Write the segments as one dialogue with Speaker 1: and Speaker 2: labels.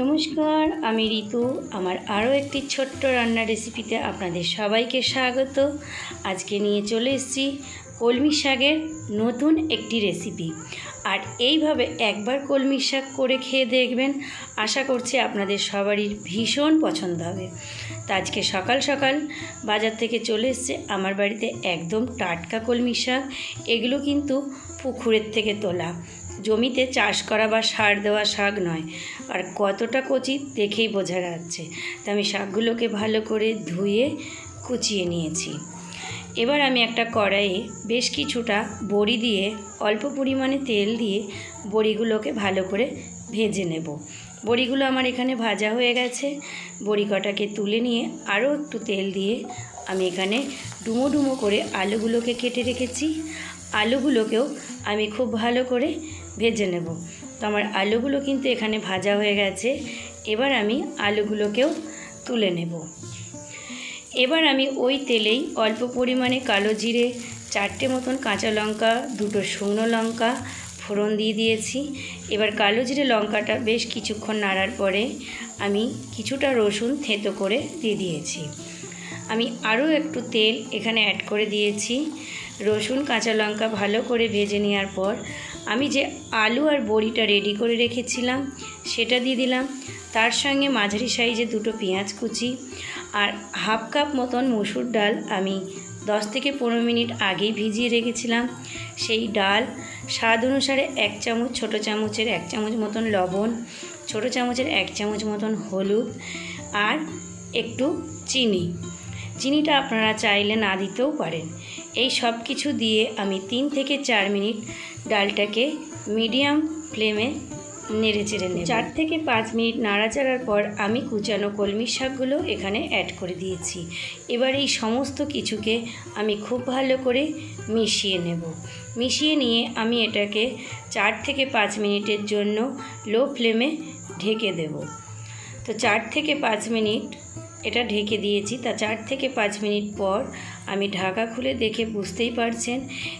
Speaker 1: নমস্কার, আমি ঋতু। আমার আরও একটি ছোট্ট রান্নার রেসিপিতে আপনাদের সবাইকে স্বাগত। আজকে নিয়ে চলে এসেছি কলমি শাকের নতুন একটি রেসিপি। আর এইভাবে একবার কলমি শাক করে খেয়ে দেখবেন, আশা করছি আপনাদের সবারই ভীষণ পছন্দ হবে। তো আজকে সকাল সকাল বাজার থেকে চলে এসছে। আমার বাড়িতে একদম টাটকা কলমি শাক, এগুলো কিন্তু পুকুরের থেকে তোলা। জমিতে চাষ করা বা সার দেওয়া শাক নয়। আর কতটা কচি দেখেই বোঝা যাচ্ছে। তো আমি শাকগুলোকে ভালো করে ধুয়ে কুচিয়ে নিয়েছি। এবার আমি একটা কড়াইয়ে বেশ কিছুটা বড়ি দিয়ে অল্প পরিমাণে তেল দিয়ে বড়িগুলোকে ভালো করে ভেজে নেব। বড়িগুলো আমার এখানে ভাজা হয়ে গেছে। বড়ি কটাকে তুলে নিয়ে আরও একটু তেল দিয়ে আমি এখানে ডুমো ডুমো করে আলুগুলোকে কেটে রেখেছি। আলুগুলোকেও আমি খুব ভালো করে ভেজে নেব। তো আমার আলুগুলো কিন্তু এখানে ভাজা হয়ে গেছে। এবার আমি আলুগুলোকেও তুলে নেব। এবার আমি ওই তেলেই অল্প পরিমাণে কালো জিরে, চারটে মতন কাঁচা লঙ্কা, দুটো শুকনো লঙ্কা ফোড়ন দিয়ে দিয়েছি। এবার কালো জিরে লঙ্কাটা বেশ কিছুক্ষণ নাড়ার পরে আমি কিছুটা রসুন থেঁতো করে দিয়ে দিয়েছি। আমি আরও একটু তেল এখানে অ্যাড করে দিয়েছি। রসুন, কাঁচা লঙ্কা ভালো করে ভেজে নেওয়ার পর আমি যে আলু আর বড়িটা রেডি করে রেখেছিলাম, সেটা দিয়ে দিলাম। তার সঙ্গে মাঝারি সাইজে দুটো পেঁয়াজ কুচি আর হাফ কাপ মতন মুসুর ডাল আমি দশ থেকে পনেরো মিনিট আগেই ভিজিয়ে রেখেছিলাম। সেই ডাল স্বাদ অনুসারে এক চামচ, ছোটো চামচের এক চামচ মতন লবণ, ছোটো চামচের এক চামচ মতন হলুদ আর একটু চিনি। চিনিটা আপনারা চাইলে না দিতেও পারেন। এই সব কিছু দিয়ে আমি তিন থেকে চার মিনিট ডালটাকে মিডিয়াম ফ্লেমে নেড়ে চেড়ে নেব। চার থেকে পাঁচ মিনিট নাড়াচাড়ার পর আমি কুচানো কলমি শাকগুলো এখানে অ্যাড করে দিয়েছি। এবার এই সমস্ত কিছুকে আমি খুব ভালো করে মিশিয়ে নেব। মিশিয়ে নিয়ে আমি এটাকে চার থেকে পাঁচ মিনিটের জন্য লো ফ্লেমে ঢেকে দেব। তো চার থেকে পাঁচ মিনিট এটা ঢেকে দিয়েছি। তা চার থেকে পাঁচ মিনিট পর আমি ঢাকা খুলে দেখে বুঝতেই পারছেন,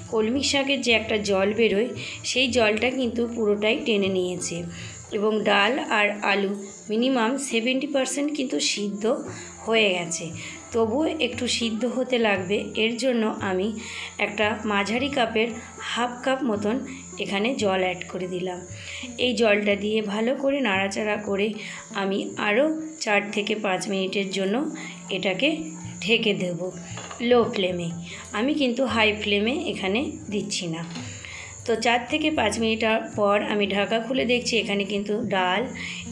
Speaker 1: কলমি শাকের যে একটা জল বেরোয়, সেই জলটা কিন্তু পুরোটাই টেনে নিয়েছে। এবং ডাল আর আলু মিনিমাম সেভেন্টি পারসেন্ট কিন্তু সিদ্ধ। হয়ে গেছে। তবুও একটু সিদ্ধ হতে লাগবে, এর জন্য আমি একটা মাঝারি কাপের হাফ কাপ মতন এখানে জল অ্যাড করে দিলাম। এই জলটা দিয়ে ভালো করে নাড়াচাড়া করে আমি আরও চার থেকে পাঁচ মিনিটের জন্য এটাকে ঢেকে দেব। লো ফ্লেমে আমি কিন্তু হাই ফ্লেমে এখানে দিচ্ছি না। তো চার থেকে পাঁচ মিনিট পর আমি ঢাকা খুলে দেখছি এখানে কিন্তু ডাল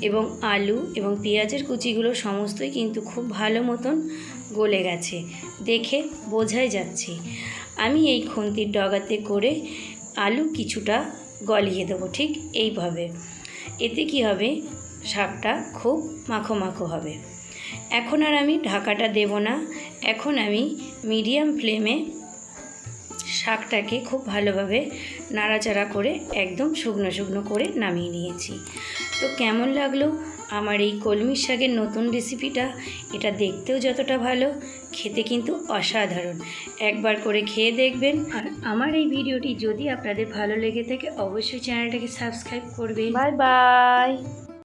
Speaker 1: এবং আলু এবং পেঁয়াজের কুচিগুলো সমস্তই কিন্তু খুব ভালো মতন গলে গেছে। দেখে বোঝাই যাচ্ছে। আমি এই খুন্তির ডগাতে করে আলু কিছুটা গলিয়ে দেবো ঠিক এইভাবে। এতে কি হবে? শাকটা খুব মাখো মাখো হবে। এখন আর আমি ঢাকাটা দেব না। এখন আমি মিডিয়াম ফ্লেমে শাকটাকে খুব ভালোভাবে নাড়াচাড়া করে একদম শুকনো শুকনো করে নামিয়ে নিয়েছি। তো কেমন লাগল আমার এই কলমির শাকের নতুন রেসিপিটা? এটা দেখতেও যতটা ভালো, খেতে কিন্তু অসাধারণ। একবার করে খেয়ে দেখবেন। আর আমার এই ভিডিওটি যদি আপনাদের ভালো লেগে থাকে, অবশ্যই চ্যানেলটাকে সাবস্ক্রাইব করবেন। Bye bye!